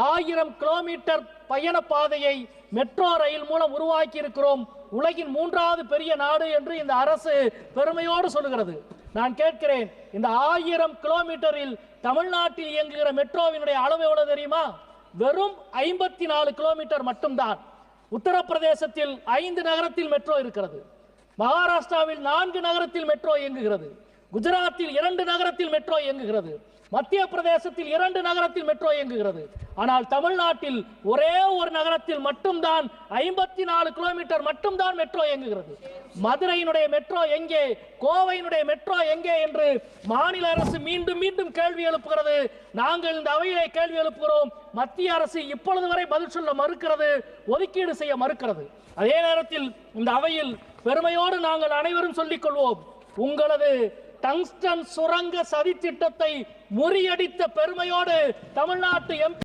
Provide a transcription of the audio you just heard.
ஆயிரம் கிலோமீட்டர் பயண பாதையை மெட்ரோ ரயில் மூலம் உருவாக்கி இருக்கிறோம் உலகின் மூன்றாவது பெரிய நாடு என்று இந்த அரசு பெருமையோடு சொல்லுகிறது. நான் கேட்கிறேன் இந்த ஆயிரம் கிலோமீட்டரில் தமிழ்நாட்டில் இயங்குகிற மெட்ரோவினுடைய அளவு எவ்வளவு தெரியுமா? வெறும் ஐம்பத்தி நாலு கிலோமீட்டர் மட்டும்தான். உத்தரப்பிரதேசத்தில் ஐந்து நகரத்தில் மெட்ரோ இருக்கிறது. மகாராஷ்டிராவில் நான்கு நகரத்தில் மெட்ரோ இயங்குகிறது. குஜராத்தில் இரண்டு நகரத்தில் மெட்ரோ இயங்குகிறது. மத்திய பிரதேசத்தில் இரண்டு நகரத்தில் மெட்ரோ இயங்குகிறது. ஆனால் தமிழ்நாட்டில் ஒரே ஒரு நகரத்தில் மட்டும்தான் ஐம்பத்தி நாலு கிலோமீட்டர் மட்டும்தான் மெட்ரோ இயங்குகிறது. மதுரையினுடைய மெட்ரோ எங்கே? கோவையினுடைய மெட்ரோ எங்கே என்று மாநில அரசு மீண்டும் மீண்டும் கேள்வி எழுப்புகிறது. நாங்கள் இந்த அவையிலே கேள்வி எழுப்புகிறோம். மத்திய அரசு இப்பொழுது வரை பதில் சொல்ல மறுக்கிறது ஒதுக்கீடு செய்ய மறுக்கிறது. அதே நேரத்தில் இந்த அவையில் பெருமையோடு நாங்கள் அனைவரும் சொல்லிக் கொள்வோம். உங்களது டங்ஸ்டன் சுரங்க சதி திட்டத்தை முறியடித்த பெருமையோடு தமிழ்நாட்டு எம்பி